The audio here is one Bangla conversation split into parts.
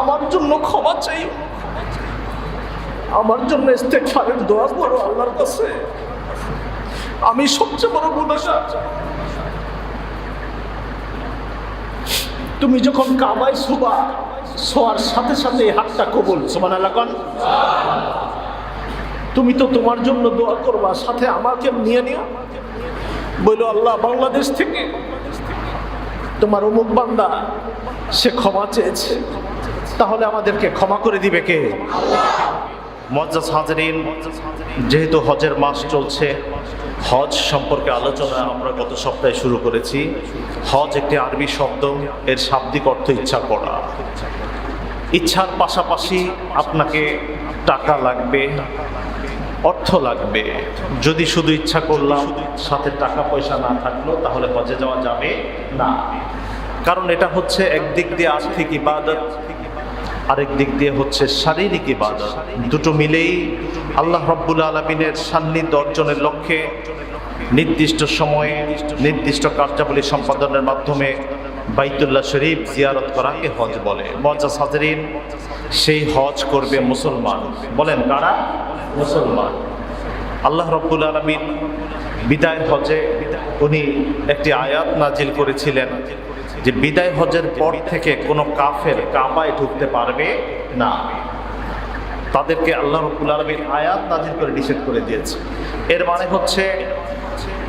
আমার জন্য ক্ষমা চাই। আমার জন্য ইস্তেগফারের দোয়া করো আল্লাহর কাছে। আমি সবচেয়ে বড় গুণাগার তুমি যখন কাবায় শুবা, শোয়ার সাথে সাথে হাতটা কবুল সমান এলাকান তুমি তো তোমার জন্য দোয়া করবা, সাথে আমাকে নিয়ে নিও। বলল আল্লাহ বাংলাদেশ থেকে তোমার অমুক বান্দা, সে ক্ষমা চেয়েছে। তাহলে আমাদেরকে ক্ষমা করে দিবে কে? মজ্জাজ হাজরিন, যেহেতু হজের মাস চলছে, হজ সম্পর্কে আলোচনা আমরা গত সপ্তাহে শুরু করেছি। হজ একটি আরবি শব্দ, এর শাব্দিক অর্থ ইচ্ছা করা। ইচ্ছার পাশাপাশি আপনাকে টাকা লাগবে, অর্থ লাগবে। যদি শুধু ইচ্ছা করলাম, সাথে টাকা পয়সা না থাকল, তাহলে হজে যাওয়া যাবে না। কারণ এটা হচ্ছে একদিক দিয়ে আর্থিক ইবাদত আরেক দিক দিয়ে হচ্ছে শারীরিক ইবাদত। দুটো মিলেই আল্লাহ রব্বুল আলমিনের সান্নিধ্য অর্জনের লক্ষ্যে নির্দিষ্ট সময়ে নির্দিষ্ট কার্যাবলী সম্পাদনের মাধ্যমে বাইতুল্লাহ শরীফ জিয়ারত করাকে হজ বলে। মজা হাজরিন সেই হজ করবে মুসলমান। বলেন, কারা? মুসলমান। আল্লাহ রব্বুল আলমিন বিদায় হজে উনি একটি আয়াত নাজিল করেছিলেন। যে বিদায় হজের পর থেকে কোনো কাফের কাবায় ঢুকতে পারবে না। তাদেরকে আল্লাহ রব্বুল আলমীর আয়াত নাজিল করে নিষেধ করে দিয়েছে। এর মানে হচ্ছে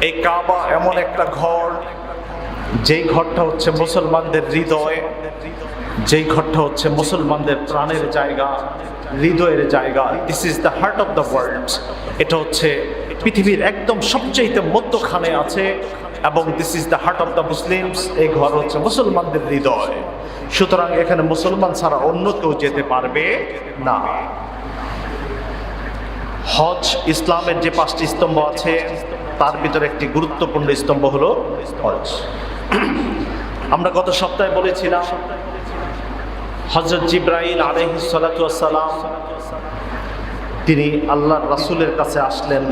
এই কাবা এমন একটা ঘর, যেই ঘরটা হচ্ছে মুসলমানদের হৃদয়, যেই ঘরটা হচ্ছে মুসলমানদের প্রাণের জায়গা, হৃদয়ের জায়গা। This is the heart of the world এটা হচ্ছে পৃথিবীর একদম সবচেয়ে মধ্যখানে আছে। এবং this is the heart of the Muslims এই ঘর হচ্ছে মুসলমানদের হৃদয়। সুতরাং এখানে মুসলমান ছাড়া অন্য কেউ যেতে পারবে না। হজ ইসলামের যে পাঁচটি স্তম্ভ আছে, তার ভিতরে একটি গুরুত্বপূর্ণ স্তম্ভ হলো হজ। আমরা গত সপ্তাহে বলেছিলাম হজরত জিব্রাইল আলহিসাল্লাম তিনি আল্লাহর রাসুলের কাছে আসলেন।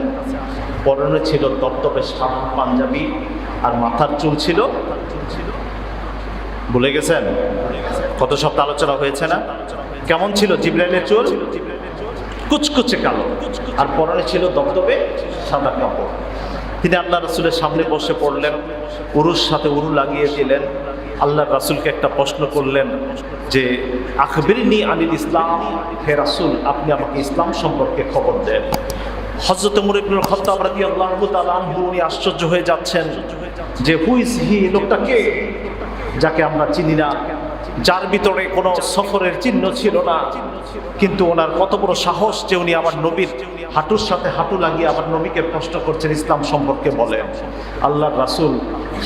পরনে ছিল দপ্তপে সাদা পাঞ্জাবি আর মাথার চুল ছিল। ভুলে গেছেন? কত সপ্তাহ আলোচনা হয়েছে না? কেমন ছিল জিব্রাইলের চুল? কুচকুচে কালো। আর পরনে ছিল দপদপে সাদা কাপড়। তিনি আল্লাহ রাসুলের সামনে বসে পড়লেন, উরুর সাথে উরু লাগিয়ে দিলেন। আল্লাহ রাসুলকে একটা প্রশ্ন করলেন যে আকবরিনী আনিল ইসলাম, হে রাসুল, আপনি আমাকে ইসলাম সম্পর্কে খবর দেন। হজরত মুরিবুল খত্তাব রাদি আল্লাহ উনি আশ্চর্য হয়ে যাচ্ছেন যে, হু ইজ হি? লোকটা কে? যাকে আমরা চিনি না। যার ভিতরে কোনো সফরের চিহ্ন ছিল না। কিন্তু ওনার কত বড় সাহস যে উনি আমার নবীর হাঁটুর সাথে হাঁটু লাগিয়ে আবার নবীকে প্রশ্ন করছেন ইসলাম সম্পর্কে বলেন। আল্লাহ রাসুল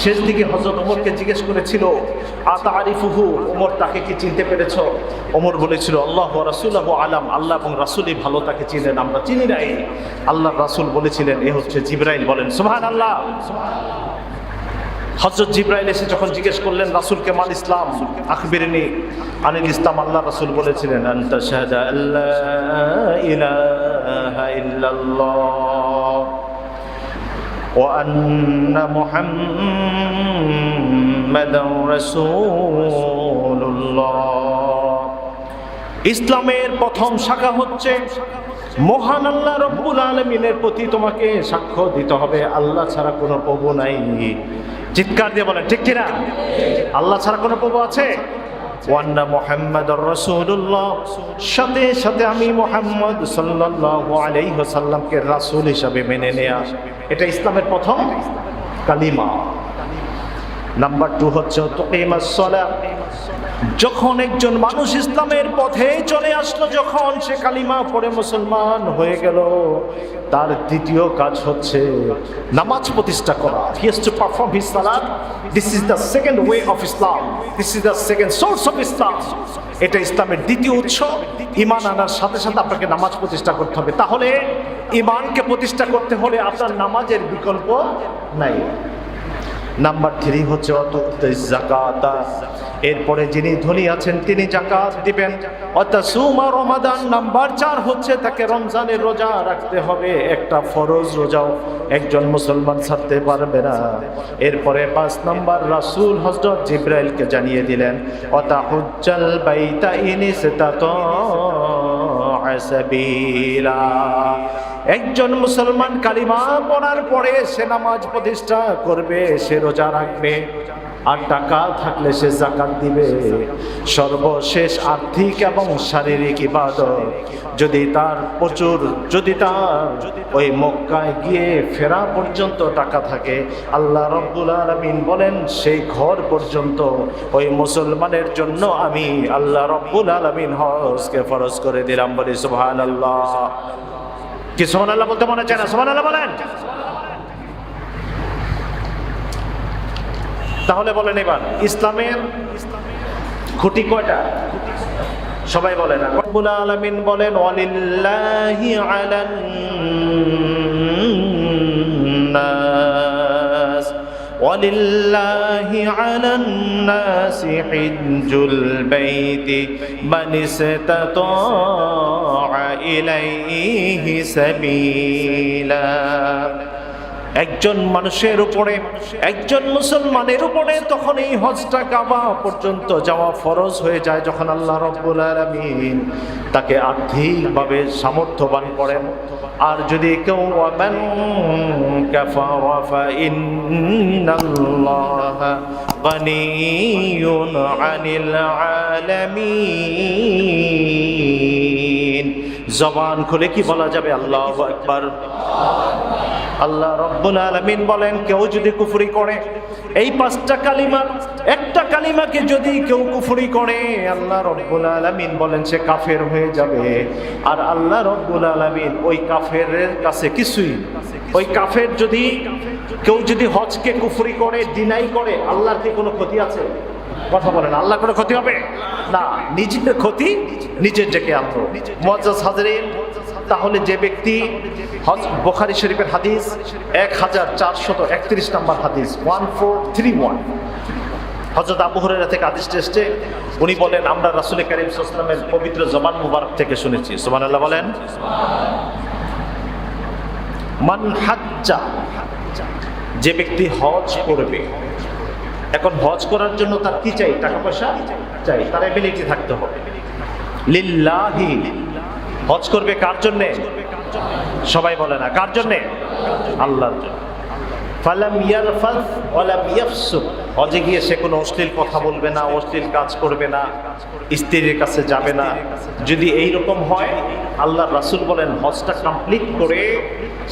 শেষ দিকে হজরত ওমরকে জিজ্ঞেস করেছিল আতা আরিফুহু ওমর তাকে কি চিনতে পেরেছ? ওমর বলেছিল, আল্লাহ রাসুল্লাহ আলাম, আল্লাহ এবং রাসুলই ভালো তাকে চিনেন, আমরা চিনি নাই। আল্লাহ রাসুল বলেছিলেন, এ হচ্ছে জিব্রাইল। বলেন সুহান আল্লাহ হজরত জিব্রাইল এসে যখন জিজ্ঞেস করলেন রাসুলকে মান ইসলাম? আখবিরিনী আনিল ইসলাম আল্লাহ রাসুল বলেছিলেন, আন্তা আল্লাহ ইলাহা ইল্লাল্লাহ। وأن محمدا رسول الله ইসলামের প্রথম শাখা হচ্ছে মহান আল্লাহ রব্বুল আলমিনের প্রতি তোমাকে সাক্ষ্য দিতে হবে আল্লাহ ছাড়া কোনো প্রভু নাই চিৎকার দিয়ে বলেন ঠিক কিনা আল্লাহ ছাড়া কোনো প্রভু আছে ওয়ান্না মোহাম্মদ রসুল্লাহ সাথে সাথে আমি মোহাম্মদ সাল্লাহ আলাইসাল্লামকে রাসুল হিসাবে মেনে নেয়া। এটা ইসলামের প্রথম কালিমা। নাম্বার টু হচ্ছে তোকেমাসলা যখন একজন মানুষ ইসলামের পথে চলে আসলো, যখন সে কালিমা পড়ে মুসলমান হয়ে গেল, তার দ্বিতীয় কাজ হচ্ছে নামাজ প্রতিষ্ঠা করা। He has to perform his সালাত this is the second way of Islam this is the second source of Islam এটা ইসলামের দ্বিতীয় উৎস। ইমান আনার সাথে সাথে আপনাকে নামাজ প্রতিষ্ঠা করতে হবে। তাহলে ইমানকে প্রতিষ্ঠা করতে হলে আপনার নামাজের বিকল্প নাই। নাম্বার থ্রি হচ্ছে অত জাকাতা এরপরে যিনি ধনী আছেন, তিনি জাকাত দিবেন। অর্থাৎ সুমা রমাদান নাম্বার চার হচ্ছে, তাকে রমজানের রোজা রাখতে হবে। একটা ফরজ রোজাও একজন মুসলমান ছাড়তে পারবে না। এরপরে পাঁচ নাম্বার, রাসূল হজরত জিব্রাইলকে জানিয়ে দিলেন অতা হুজ্জাল বাইতা ইনিস সাবিলা একজন মুসলমান কালিমা পড়ার পরে সে নামাজ প্রতিষ্ঠা করবে, সে রোজা রাখবে। আর টাকা থাকলে সে জাকাত দিবে। সর্বশেষ আর্থিক এবং শারীরিক ইবাদত। যদি তার প্রচুর, যদি তার ওই মক্কায় গিয়ে ফেরা পর্যন্ত টাকা থাকে, আল্লাহ রব্বুল আলমিন বলেন, সেই ঘর পর্যন্ত ওই মুসলমানের জন্য আমি আল্লাহ রব্বুল আলমিন হজকে ফরজ করে দিলাম বলি সুবহান আল্লাহ কি সোহান আল্লাহ বলতে মনে চায় না? সোহান আল্লাহ বলেন। তাহলে বলেন এবার, ইসলামের খুঁটি কয়টা? সবাই বলে না রব্বুল আলামিন বলেন, ওয়ালিল্লাহি আলান নাস, ওয়ালিল্লাহি আলান নাস হিজ্জুল বাইতি, মান ইসতাতা ইলাইহি সাবিলা। একজন মানুষের উপরে, একজন মুসলমানের উপরে তখন এই হজটা কাবা পর্যন্ত যাওয়া ফরজ হয়ে যায় যখন আল্লাহ রব্বুল আলামিন তাকে আর্থিকভাবে সামর্থ্যবান করেন। আর যদি কেউ আনিল জবান খুলে কি বলা যাবে? আল্লাহ আকবার। আল্লাহ রব্বুল আলমিন বলেন, কেউ যদি কুফুরি করে, এই পাঁচটা কালিমা, একটা কালিমাকে যদি কেউ কুফুরি করে, আল্লাহ রব্বুল আলমিন বলেন সে কাফের হয়ে যাবে। আর আল্লাহ রব্বুল আলমিন ওই কাফের কাছে কিছুই ওই কাফের যদি, কেউ যদি হজকে কুফুরি করে ডিনাই করে, আল্লাহর কি কোনো ক্ষতি আছে? কথা বলেন আল্লাহ কোনো ক্ষতি হবে? না, নিজের ক্ষতি নিজের ডেকে আনতো মজ্জাজ হাজরিন তাহলে যে ব্যক্তি বোখারি শরীফের হাদিস এক হাজার চারশত একত্রিশ নম্বর হাদিস, ওয়ান ফোর থ্রি ওয়ান। হজরত আবু হরেরা থেকে আদিস এসছে, উনি বলেন, আমরা রাসুল করিম ইসলামের পবিত্র জবান মুবারক থেকে শুনেছি। সোমান আল্লাহ বলেন। মান হাজ্জা, যে ব্যক্তি হজ করবে, এখন হজ করার জন্য তার কি চাই? টাকা পয়সা চাই, তার এবিলিটি থাকতে হবে। লিল্লাহি হজ করবে কার জন্যে? সবাই বলে না, কার জন্যে? আল্লাহর জন্য। ফালাম ইয়ারফাস ওয়ালাম ইয়াফসুক। হজে গিয়ে সে কোনো অশ্লীল কথা বলবে না, অশ্লীল কাজ করবে না, স্ত্রীর কাছে যাবে না। যদি এই রকম হয় আল্লাহ রাসূল বলেন, হজটা কমপ্লিট করে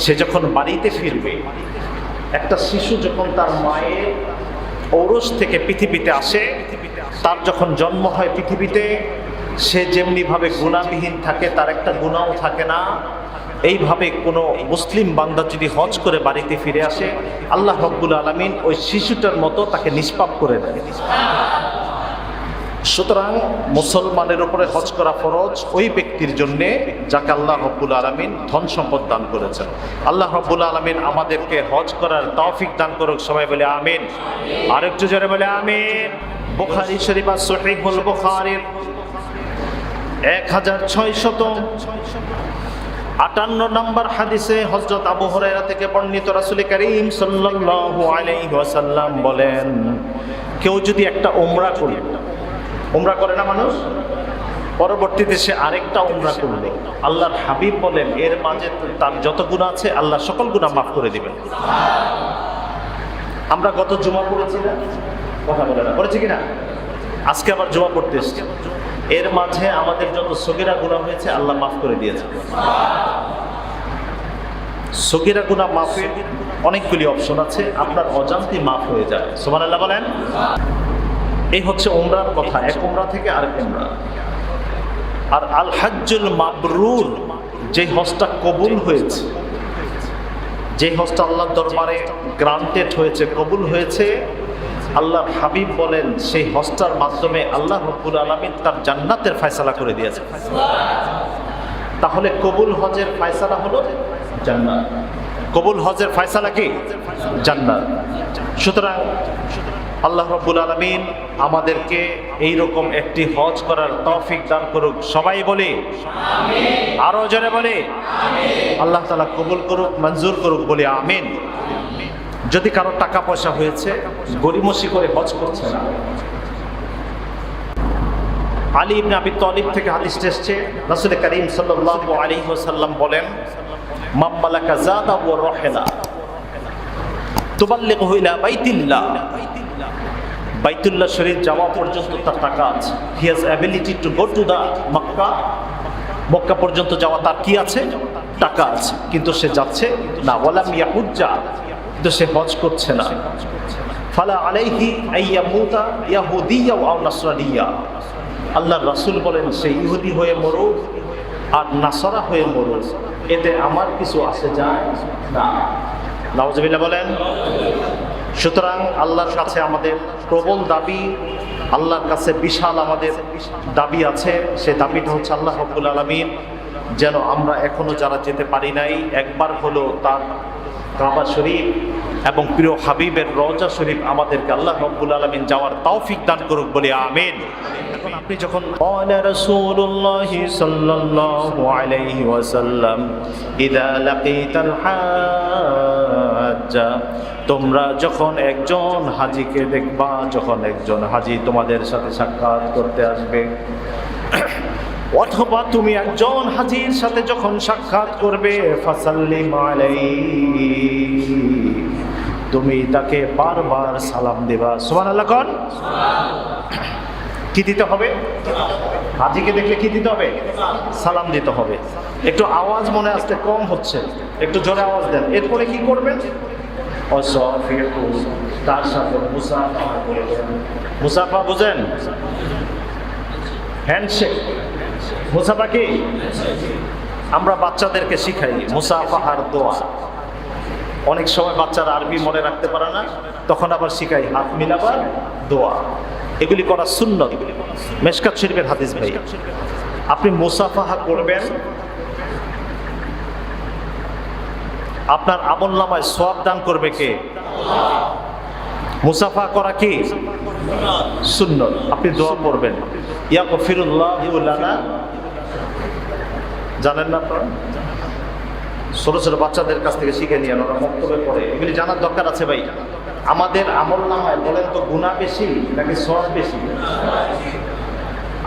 সে যখন বাড়িতে ফিরবে, একটা শিশু যখন তার মায়ের ঔরস থেকে পৃথিবীতে আসে, তার যখন জন্ম হয় পৃথিবীতে সে যেমনিভাবে গুণাবিহীন থাকে, তার একটা গুণাও থাকে না। এইভাবে কোনো মুসলিম বান্দা যদি হজ করে বাড়িতে ফিরে আসে, আল্লাহ রব্বুল আলমিন ওই শিশুটার মতো তাকে নিষ্পাপ করে দেয়। সুতরাং মুসলমানের উপরে হজ করা ফরজ, ওই ব্যক্তির জন্য যাকে আল্লাহ রব্বুল আলমিন ধন সম্পদ দান করেছেন। আল্লাহ রব্বুল আলমিন আমাদেরকে হজ করার তৌফিক দান করুক, সবাই বলে আমিন। আরেকটু জোরে বলে আমিন। বুখারি শরীফ সহিহুল বুখারীর। এক হাজার ছয় শত আটান্ন নম্বর হাদিসে হজরত আবু হরাইরা থেকে বর্ণিত রাসুল করিম সাল্লাল্লাহু আলাইহি ওয়াসাল্লাম বলেন, কেউ যদি একটা ওমরা করে ওমরা করে না মানুষ? পরবর্তীতে সে আরেকটা ওমরা করল আল্লাহর হাবিব বলেন, এর মাঝে তার যত গুণা আছে, আল্লাহ সকল গুণা মাফ করে দিবেন। আমরা গত জুমা পড়েছি না? কথা বলে না। করেছি কিনা আজকে আবার জুমা পড়তে এসছি। এর মাঝে আমাদের যত সগিরা গুণা হয়েছে, আল্লাহ মাফ করে দিয়েছে সগিরা গুণা মাফের অনেকগুলি অপশন আছে, আপনার অজান্তে মাফ হয়ে যায় সোমান আল্লাহ বলেন? এই হচ্ছে ওমরার কথা, এক ওমরা থেকে আরেক ওমরা আর আল হাজ্জুল মাবরুর যে হজটা কবুল হয়েছে, যে হজটা আল্লাহর দরবারে গ্রান্টেড হয়েছে, কবুল হয়েছে আল্লাহর হাবিব বলেন, সেই হজটার মাধ্যমে আল্লাহ রব্বুল আলমিন তার জান্নাতের ফয়সালা করে দিয়েছে তাহলে কবুল হজের ফয়সালা হলো জান্নাত। কবুল হজের ফয়সালা কি? জান্নাত। সুতরাং আল্লাহ রব্বুল আলমিন আমাদেরকে এই রকম একটি হজ করার তৌফিক দান করুক। সবাই বলি, আরও জনে বলি, আল্লাহ তালা কবুল করুক, মঞ্জুর করুক বলি, আমিন। যদি কারও টাকা পয়সা হয়েছে গরিমসি করে হজ করছে না। আলী ইবনে আবি তালিব থেকে হাদিস এসেছে, রাসূল করিম সাল্লাল্লাহু আলাইহি ওয়াসাল্লাম বলেন মাম্মালাকা জাদা ওয়া রাহিলা, তুবাল্লিগহু ইলা বাইতিল্লাহ। বাইতুল্লাহ শরীফ যাওয়া পর্যন্ত তার টাকা আছে। He has ability to go to the Mecca Mecca পর্যন্ত যাওয়া তার কি আছে? টাকা আছে। কিন্তু সে যাচ্ছে না। ওয়ালাম ইয়াহুজ্জা কিন্তু সে হজ করছে না। ফালা আলাইহি আইয়ামুতা ইয়াহুদিয়া ওয়া নাসরানিয়া। আল্লাহর রাসূল বলেন, সে ইহুদি হয়ে মরুক আর নাসারা হয়ে মরুক এতে আমার কিছু আসে যায় না। নাউজুবিল্লাহ বলেন, সুতরাং আল্লাহর কাছে আমাদের প্রবল দাবি, আল্লাহর কাছে বিশাল আমাদের দাবি আছে। সে দাবিটা হচ্ছে আল্লাহ রব্বুল আলমিন, যেন আমরা এখনও যারা যেতে পারি নাই, একবার হলো তার কাবা শরীফ এবং প্রিয় হাবিবের রজা শরীফ আমাদেরকে আল্লাহ রব্বুল আলমিন যাওয়ার তৌফিক দান করুক বলে আমিন। আপনি যখন ইদা হাজ্জা তোমরা যখন একজন হাজিকে দেখবা, যখন একজন হাজি তোমাদের সাথে সাক্ষাৎ করতে আসবে অথবা তুমি একজন হাজির সাথে যখন সাক্ষাৎ করবে ফাসাল্লিম আলাইহি তুমি তাকে বারবার সালাম দেবা। সুবহানাল্লাহ কোন। কি দিতে হবে? হাজিকে দেখলে কি দিতে হবে? সালাম দিতে হবে। একটু আওয়াজ মনে আসতে কম হচ্ছে। একটু জোরে আওয়াজ দেন। এরপরে কি করবেন? তার সাথে মুসাফা বুঝেন? হ্যান্ডশেক। মুসাফা কি আমরা বাচ্চাদেরকে শিখাই মুসাফাহার দোয়া। অনেক সময় বাচ্চারা আরবি মনে রাখতে পারে না, তখন আবার শিখাই হাত মিলাবার দোয়া। এগুলি করা শূন্য মেশকাত শরীফের হাদিস ভাই, আপনি মুসাফাহা করবেন, আপনার আমল নামায় সব দান করবে কে? মুসাফা করা কি? শূন্য আপনি দোয়া করবেন ইয়া কফিরুল্লাহ লানা জানেন না আপনারা? ছোট ছোট বাচ্চাদের কাছ থেকে শিখে নিয়ে ওরা বক্তব্যে পড়ে। এগুলি জানার দরকার আছে ভাই। আমাদের আমল নামায় বলেন তো গুণা বেশি নাকি সব বেশি?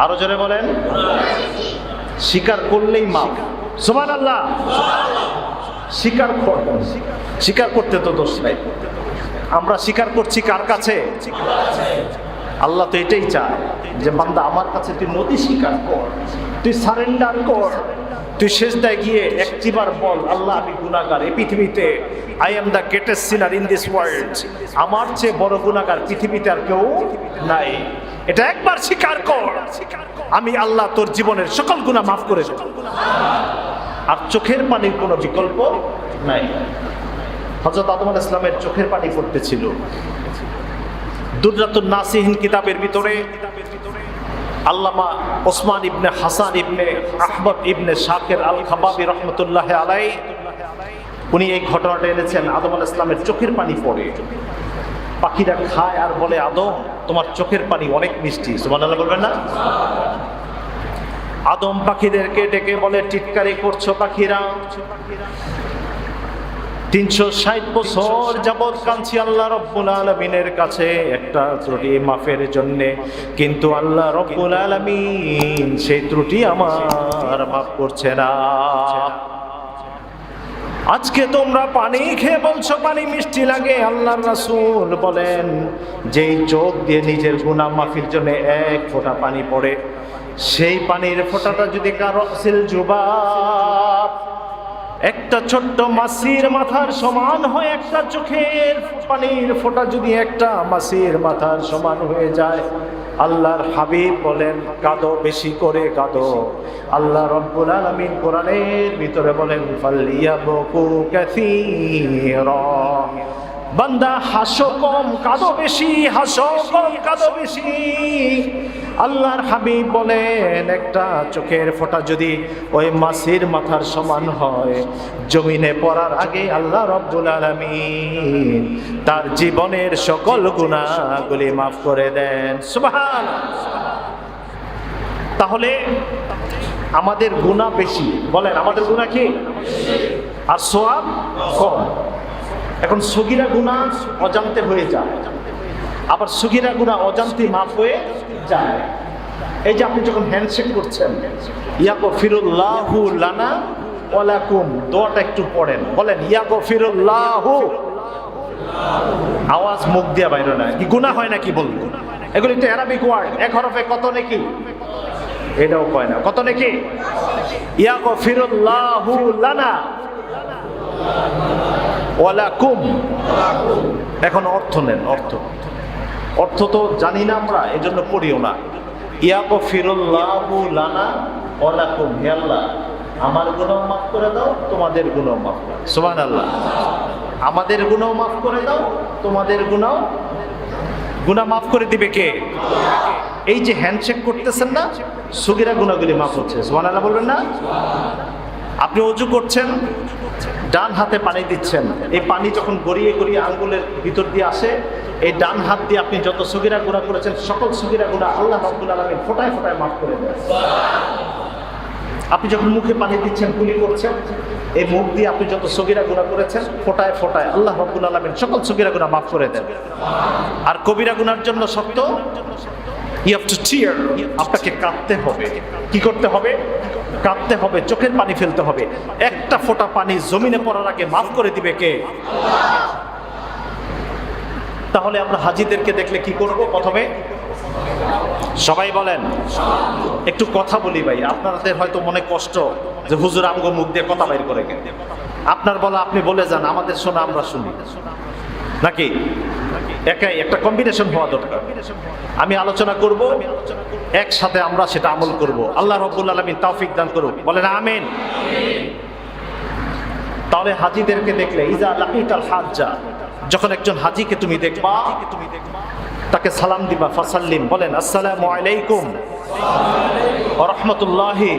আরও জোরে বলেন। স্বীকার করলেই মাপ সুমান আল্লাহ করবেন স্বীকার করতে তো দোষ নাই। আমরা স্বীকার করছি কার কাছে? আল্লাহ তো এটাই চায় যে বান্দা আমার কাছে তুই নদী স্বীকার কর। তুই সারেন্ডার কর। তুই শেষদায় গিয়ে একটিবার বল, আল্লাহ, আমি গুণাগার এই পৃথিবীতে I am the greatest sinner in this world আমার চেয়ে বড় গুণাগার পৃথিবীতে আর কেউ নাই। এটা একবার স্বীকার কর। আমি আল্লাহ তোর জীবনের সকল গুণা মাফ করে দেব। আর চোখের পানির কোনো বিকল্প নাই। হজরত আদম আলাইহিস ইসলামের চোখের পানি পড়তেছিল। দুর্রাতুন নাসিহীন কিতাবের ভিতরে আল্লামা ওসমান ইবনে হাসান ইবনে আহমদ ইবনে শাকের আল খাবাবি রহমতুল্লাহ আলাই, উনি এই ঘটনাটা এনেছেন, আদম আল ইসলামের চোখের পানি পড়ে। পাখিরা খায় আর বলে, আদম, তোমার চোখের পানি অনেক মিষ্টি। সুমান আল্লাহ বলবেন না? আদম পাখিদেরকে ডেকে বলে, টিটকারি করছ পাখিরা। তিনশো ষাট বছর যাবৎ কাঁদছি আল্লাহ রব্বুল আলমিনের কাছে একটা ত্রুটি মাফের জন্যে। কিন্তু আল্লাহ রব্বুল আলমিন সেই ত্রুটি আমার মাফ করছে না। আজকে তোমরা পানি খেয়ে বলছো, পানি মিষ্টি লাগে। আল্লাহ রাসূল বলেন, যেই চোখ দিয়ে নিজের গুনাহ মাফির জন্য এক ফোঁটা পানি পড়ে, সেই পানির ফোঁটাটা যদি কারও সিল জুবাব একটা ছোট্ট মাসির মাথার সমান হয় একটা চোখের পানির ফোটা যদি একটা মাসির মাথার সমান হয়ে যায়। আল্লাহর হাবিব বলেন, কাঁদো বেশি করে কাঁদো। আল্লাহ রব্বুল আলমিন কোরআনের ভিতরে বলেন ফাল্লিয়া ফালিয়াবকু কাসীরা। বান্দা, হাসো কম, কাঁদো বেশি, হাসো কম, কাঁদো বেশি। আল্লাহর হাবিব বলেন, একটা চোখের ফোঁটা যদি ওই মাসির মাথার সমান হয়, জমিনে পড়ার আগে আল্লাহ রব্বুল আলামিন তার জীবনের সকল গুণাগুলি মাফ করে দেন। সুবহান। তাহলে আমাদের গুণা বেশি। বলেন, আমাদের গুণা কি? আর সোয়াব কম। এখন সগিরা গুণা অজান্তে হয়ে যায়। আবার সগিরা গুণা অজান্তে মাফ হয়ে যায়। এই যে আপনি যখন হ্যান্ডশেক করছেন ইয়াকো ফিরুল্লাহু লানা ওয়ালাকুম দোয়াটা একটু পড়েন। বলেন ইয়াকো ফিরুল্লাহু আওয়াজ মুখ দিয়া বাইরে না। কি গুণা হয় নাকি বলব এগুলি তো অ্যারাবিক ওয়ার্ড এক হরফে কত নাকি? এটাও কয় না। কত নাকি? ইয়াকো ফিরুল্লাহু লানা। ওয়ালাকুম। এখন অর্থ নেন, অর্থ। অর্থ তো জানি না আমরা, এজন্য পড়িও না। ইয়াকো ফিরুল্লাহু লানা ওয়ালাকুম, হে আল্লাহ, আমার গুনাহ মাফ করে দাও, তোমাদের গুনাহ মাফ করে সুবহানাল্লাহ। আমাদের গুনাহ মাফ করে দাও, তোমাদের গুনাহ গুনাহ মাফ করে দিবে কে? এই যে হ্যান্ডশেক করতেছেন না, সুগিরা গুনাহগুলি মাফ হচ্ছে। আল্লাহ বলবেন না? আপনি অজু করছেন, ডান হাতে পানি দিচ্ছেন। এই পানি যখন গড়িয়ে গড়িয়ে আঙ্গুলের ভিতর দিয়ে আসে, এই ডান হাত দিয়ে আপনি যত সুগিরা গুণা করেছেন, সকল সুগিরা গুণা আল্লাহ রাব্বুল আলামিন ফোটায় ফোটায় মাফ করে দেন। আপনি যখন মুখে পানি দিচ্ছেন কুলি করছেন, এই মুখ দিয়ে আপনি যত সগিরা গুণা করেছেন, ফোটায় ফোটায় আল্লাহ রাব্বুল আলামিন সকল সগিরা গুণা মাফ করে দেন। আর কবিরা গুনার জন্য শক্ত ইউ হ্যাভ টু টিয়ার আপনাকে কাঁদতে হবে। কি করতে হবে? কাঁদতে হবে, চোখের পানি ফেলতে হবে। একটা ফোঁটা পানি জমিনে পড়ার আগে মাফ করে দিবে কে? তাহলে আমরা হাজিদেরকে দেখলে কি করব প্রথমে? সবাই বলেন। একটু কথা বলি ভাই, আপনাদের হয়তো মনে কষ্ট যে হুজুর আমগো মুখ দিয়ে কথা বাইর করে আপনার বলা আপনি বলে যান, আমাদের শোনা আমরা শুনি। নাকি? একাই একটা কম্বিনেশন হওয়া দরকার। আমি আলোচনা করব, একসাথে আমরা সেটা আমল করব। আল্লাহ রব্বুল আলমিন তাওফিক দান করুক। বলেন, আমিন। তাহলে হাজিদেরকে দেখলে, ইজা লাকিতাল হাজ্জা যখন একজন হাজিকে তুমি দেখবা তুমি দেখবা তাকে সালাম দিবা, ফাসাল্লিম। বলেন, আসসালামু আলাইকুম রাহমাতুল্লাহি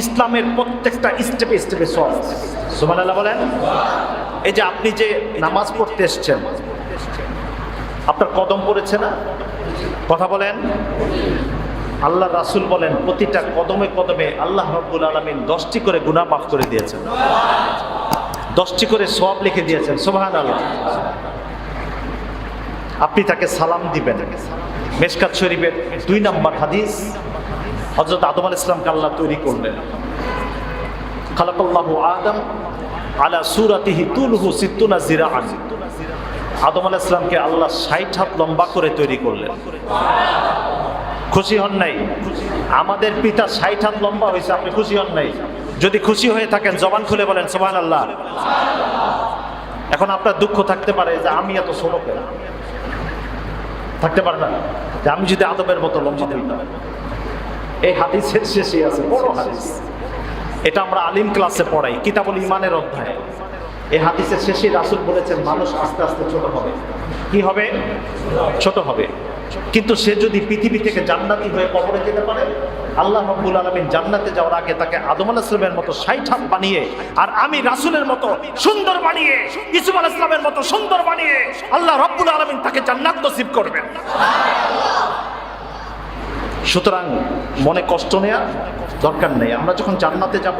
ইসলামের প্রত্যেকটা স্টেপে স্টেপে সব সুবহানাল্লাহ বলেন, এই যে আপনি যে নামাজ পড়তে এসেছেন, আপনার কদম পড়েছে না? কথা বলেন, আল্লাহ রাসূল বলেন, প্রতিটা কদমে কদমে আল্লাহ রাব্বুল আলামিন দশটি করে গুনাহ মাফ করে দিয়েছেন। দশটি করে সব লিখে দিয়েছেন সোহান আল্লাহ আপনি তাকে সালাম দিবেন। মেশকাত শরীফের দুই নম্বর হাদিস হজরত আদম আল ইসলামকে আল্লাহ তৈরি করলেন। খালাকাল্লাহু আদম আলা সুরাতিহি তুলহু সিত্তুনা জিরাআন আদম আল ইসলামকে আল্লাহ ষাট হাত লম্বা করে তৈরি করলেন। খুশি হন নাই? আমাদের পিতা ষাট হাত লম্বা হয়েছে, আপনি খুশি হন নাই? যদি খুশি হয়ে থাকেন, জবান খুলে বলেন সোহান আল্লাহ এখন আপনার দুঃখ থাকতে পারে যে আমি এত ছোট থাকতে পারে না। যে আমি যদি আদবের মতো লম্বা হইতাম এই হাদিসের শেষে আছে বড় হাদিস। এটা আমরা আলিম ক্লাসে পড়াই, কিতাবুল ইমানের অধ্যায়। এই হাদিসের শেষে রাসুল বলেছেন, মানুষ আস্তে আস্তে ছোট হবে। কি হবে? ছোট হবে। কিন্তু সে যদি পৃথিবী থেকে জান্নাতি হয়ে কবরে যেতে পারে, আল্লাহ রব্বুল আলমিন জান্নাতে যাওয়ার আগে তাকে আদম আলাহ ইসলামের মতো ষাট হাত বানিয়ে আর আমি রাসুলের মতো সুন্দর বানিয়ে, ইসুফ আল ইসলামের মতো সুন্দর বানিয়ে আল্লাহ রব্বুল আলমিন তাকে জান্নাত নসিব করবেন। সুতরাং মনে কষ্ট নেয়া দরকার নেই। আমরা যখন জান্নাতে যাব,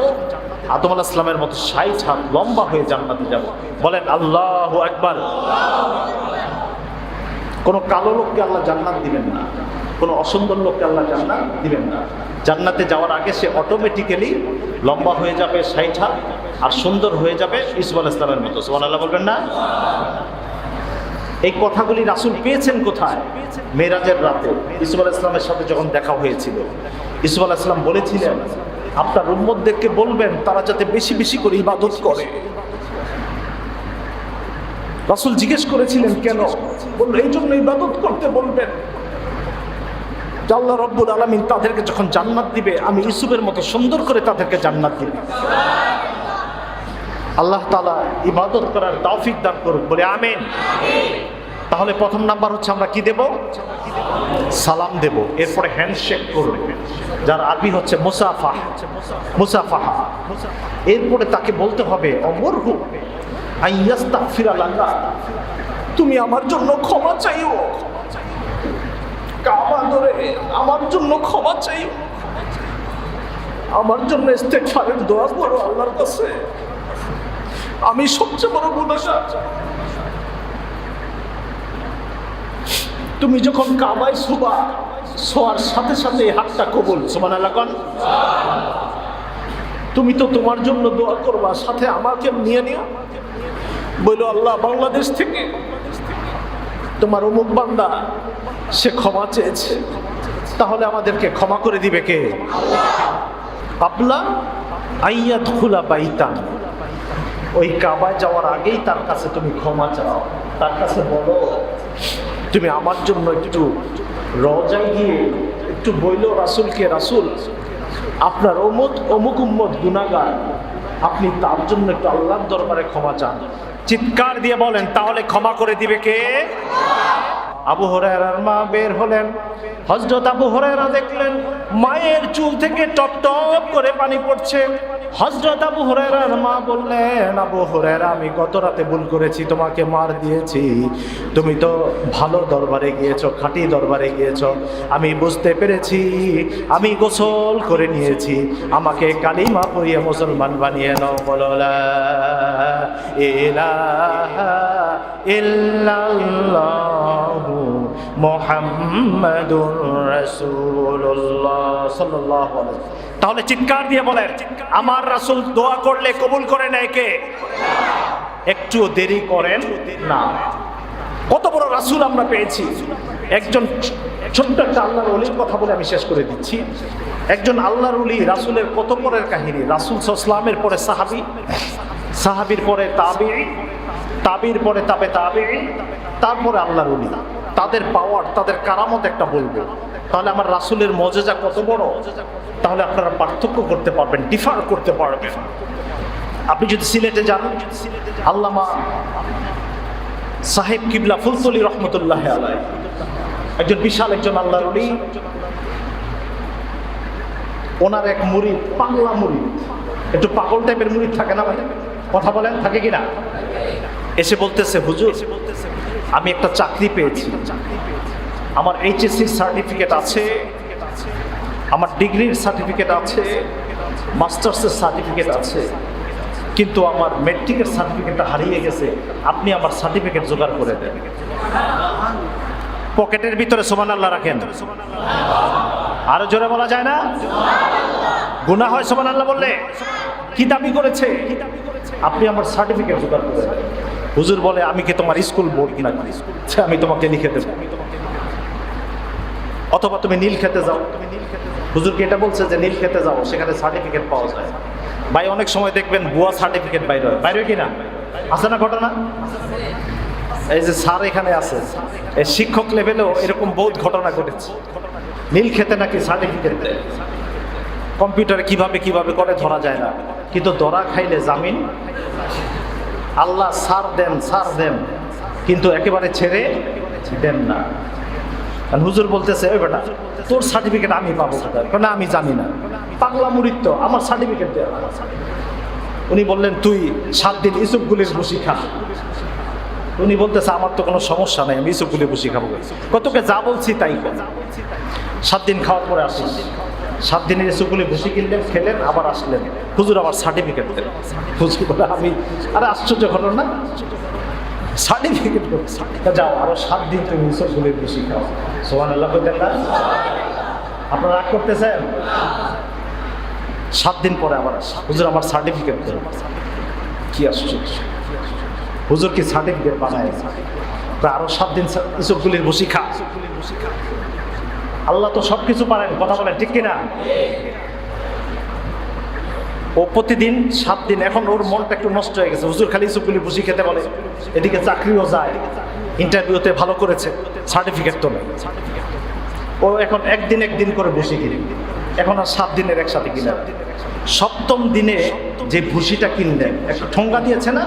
আদম আলাহ ইসলামের মতো ষাট হাত লম্বা হয়ে জান্নাতে যাব। বলেন, আল্লাহ একবার কোনো কালো লোককে আল্লাহ জান্নাত দিবেন না, কোনো অসুন্দর লোককে আল্লাহ জান্নাত দিবেন না। জান্নাতে যাওয়ার আগে সে অটোমেটিক্যালি লম্বা হয়ে যাবে ষাট হাত আর সুন্দর হয়ে যাবে ইসুফ আল ইসলামের মতো। সোমান আল্লাহ বলবেন না? এই কথাগুলি রাসুল পেয়েছেন কোথায়? মেরাজের রাতে। ইসুফ আল ইসলামের সাথে যখন দেখা হয়েছিল ইসুফ আল ইসলাম বলেছিলেন, আপনার উম্মদদেরকে বলবেন, তারা যাতে বেশি বেশি করে ইবাদত করে। রাসুল জিজ্ঞেস করেছিলেন, কেন? বলল, এই জন্য ইবাদত করতে বলবেন। আল্লাহ রব্বুল আলমিন তাদেরকে যখন জান্নাত দিবে, আমি ইসুফের মতো সুন্দর করে তাদেরকে জান্নাত দিবে। আল্লাহ তালা ইবাদত করার তৌফিক দান করুক, বলে আমেন। তাহলে প্রথম নাম্বার হচ্ছে আমরা কি দেব? সালাম দেব। এরপরে হ্যান্ডশেক করব। যার আরবি হচ্ছে মুসাফা মুসাফাহা। এরপরে তাকে বলতে হবে অমরহু আইয়াস্তাগফিরাল্লাহ তুমি আমার জন্য ক্ষমা চাইও। কাবা ধরে আমার জন্য ক্ষমা চাইও। আমার জন্য ইস্তেগফারের দোয়া করো আল্লাহর কাছে। আমি সবচেয়ে বড় গুণাগার তুমি যখন কাবায় শোবা, শোয়ার সাথে সাথে হাতটা কবুল। সমান লাগান তুমি তো তোমার জন্য দোয়া করবা, সাথে আমাকে নিয়ে নিও। বলো আল্লাহ, বাংলাদেশ থেকে তোমার অমুক বান্দা, সে ক্ষমা চেয়েছে। তাহলে আমাদেরকে ক্ষমা করে দিবে কে? আবলা আইয়াত খুলা বাইতান। ওই কাবায় যাওয়ার আগেই তার কাছে তুমি ক্ষমা চাও। তার কাছে বলো, তুমি আমার জন্য একটু রজায় গিয়ে একটু বইল রাসুলকে, রাসুল আপনার অমুক অমুক উম্মত গুনাগার আপনি তার জন্য একটু আল্লাহর দরবারে ক্ষমা চান। চিৎকার দিয়ে বলেন, তাহলে ক্ষমা করে দিবে কে? আবু হরায়রার মা বের হলেন। হজরত আবু হরায়রা দেখলেন, মায়ের চুল থেকে টপ টপ করে পানি পড়ছে। হজরত আবু হরায়রার মা বললেন, আবু হরায়রা, আমি গত রাতে ভুল করেছি, তোমাকে মার দিয়েছি। তুমি তো ভালো দরবারে গিয়েছো, খাঁটি দরবারে গিয়েছো। আমি বুঝতে পেরেছি, আমি গোসল করে নিয়েছি। আমাকে কালিমা পড়িয়ে মুসলমান বানিয়ে নাও, বলো, লা ইলাহা ইল্লাল্লাহু তাহলে চিৎকার দিয়ে বলেন, আমার রাসূল দোয়া করলে কবুল করে নেয় কে? একটুও দেরি করেন না। কত বড় রাসুল আমরা পেয়েছি। একজন ছোট্ট একটা আল্লাহর অলির কথা বলে আমি শেষ করে দিচ্ছি। একজন আল্লাহর অলি রাসুলের কত পরের কাহিনী? রাসুল সাল্লামের পরে সাহাবি, সাহাবির পরে তাবি, তাবির পরে তাবে তাবি, তারপরে আল্লাহর অলি তাদের পাওয়ার তাদের কারামত একটা বলব। তাহলে আমার রাসুলের মজেজা কত বড়? তাহলে আপনারা পার্থক্য করতে পারবেন ডিফার করতে পারবেন। আপনি যদি সিলেটে যান, আল্লামা সাহেব কিবলা ফুলতলি রহমতুল্লাহ একজন বিশাল একজন আল্লাহর ওনার এক মুড়ি পাগলা মুড়ি একটু পাগল টাইপের মুড়ি থাকে না ভাই? কথা বলেন, থাকে কি না? এসে বলতেছে, হুজুর আমি একটা চাকরি পেয়েছি। আমার এইচএসসির সার্টিফিকেট আছে। আমার ডিগ্রির সার্টিফিকেট আছে। মাস্টার্সের সার্টিফিকেট আছে। কিন্তু আমার মেট্রিকের সার্টিফিকেটটা হারিয়ে গেছে। আপনি আমার সার্টিফিকেট জোগাড় করে দেন। পকেটের ভিতরে সোমান আল্লাহ রাখেন। আরও জোরে বলা যায় না? গুণা হয় সোমান আল্লাহ বললে? কি দাবি করেছে? আপনি আমার সার্টিফিকেট জোগাড় করে দেন। হুজুর বলে, আমি কি তোমার স্কুল বোর্ড কিনা সে, আমি তোমাকে লিখে দেবো অথবা তুমি নীল খেতে যাও। তুমি নীল খেতে হুজুর কি এটা বলছে যে নীল খেতে যাও? সেখানে সার্টিফিকেট পাওয়া যায়। ভাই, অনেক সময় দেখবেন ভুয়া সার্টিফিকেট বাইরে হয়। বাইরে কি না? আছে না ঘটনা? এই যে স্যার এখানে আছে, এই শিক্ষক লেভেলেও এরকম বহুত ঘটনা ঘটেছে। নীল খেতে নাকি সার্টিফিকেট দেয়? কম্পিউটারে কীভাবে কীভাবে করে ধরা যায় না। কিন্তু ধরা খাইলে জামিন? আল্লাহ সার দেন সার দেন। কিন্তু একেবারে ছেড়ে দেন না। হুজুর বলতেছে, ওই বেটা, তোর সার্টিফিকেট আমি পাবো কোথায়? না আমি জানি না। পাগলা মুড়ির তো, আমার সার্টিফিকেট দেওয়া উনি বললেন, তুই সাত দিন ইসুফগুলির বসি খা। উনি বলতেছে, আমার তো কোনো সমস্যা নাই, আমি ইসুফগুলি বসি খাব। কতকে যা বলছি তাই সাত দিন খাওয়ার পরে আসলেন সাত দিনের ইসুফগুলি বসি কিনলেন, খেলেন, আবার আসলেন। হুজুর আবার সার্টিফিকেট দেন। হুজুর বলে, আমি আরে আশ্চর্য ঘটনা সার্টিফিকেট যাও, আরও সাত দিন তুমি ইসবগুলির বেশি খাও। সোহান আল্লাহ না? আপনারা রাগ করতেছেন? সাত দিন পরে আবার। হুজুর আমার সার্টিফিকেট দেন। কি আশ্চর্য। হুজুর কি সার্টিফিকেট বানায়? আরও সাত দিন ইসবগুলির বসি খা। আল্লাহ তো সব কিছু পারেন, কথা বলেন, ঠিক কিনা? ও প্রতিদিন সাত দিন, এখন ওর মনটা একটু নষ্ট হয়ে গেছে। হুজুর খালি ইসুফগুলি বসি খেতে বলে। এদিকে চাকরিও যায় ইন্টারভিউতে ভালো করেছে সার্টিফিকেট তো নেই ও এখন একদিন একদিন করে ভুসি কিনে। এখন আর সাত দিনের একসাথে কিনে সপ্তম দিনে যে ভুসিটা কিনলেন একটা ঠোঙ্গা দিয়েছে না?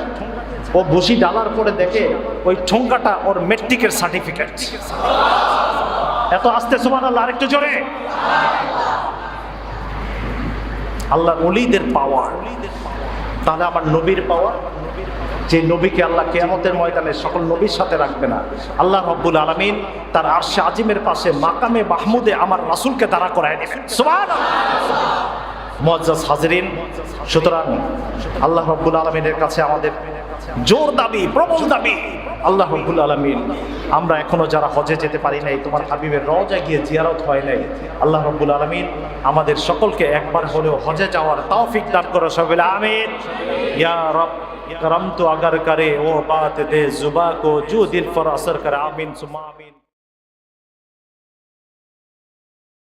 ও ভুসি ডালার পরে দেখে ওই ঠোঙ্গাটা ওর মেট্রিকের সার্টিফিকেট এত আস্তে সমান আল্লাহ আরেকটু জোরে। আল্লাহ অলিদের পাওয়ার তাহলে আমার নবীর পাওয়ার যে নবীকে আল্লাহ কেয়ামতের ময়দানে সকল নবীর সাথে রাখবে না। আল্লাহ রব্বুল আলমিন তার আরশে আজিমের পাশে মাকামে মাহমুদে আমার রাসুলকে দাঁড়া করায় নেবেন মজ্জাজ হাজরিন, সুতরাং আল্লাহ রব্বুল আলমিনের কাছে আমাদের জোর দাবি প্রবল দাবি আল্লাহ রব্বুল আলমিন আমরা এখনো যারা হজে যেতে পারি নাই তোমার হাবিবের রওজা গিয়ে জিয়ারত হয় নাই আল্লাহ রব্বুল আলমিন আমাদের সকলকে একবার হলেও হজে যাওয়ার তৌফিক দান করো সকলে আমিন ইয়া রব करम तो अगर करे वो बात दे जुबा को जो दिल पर असर करे आमीन सुमा आमीन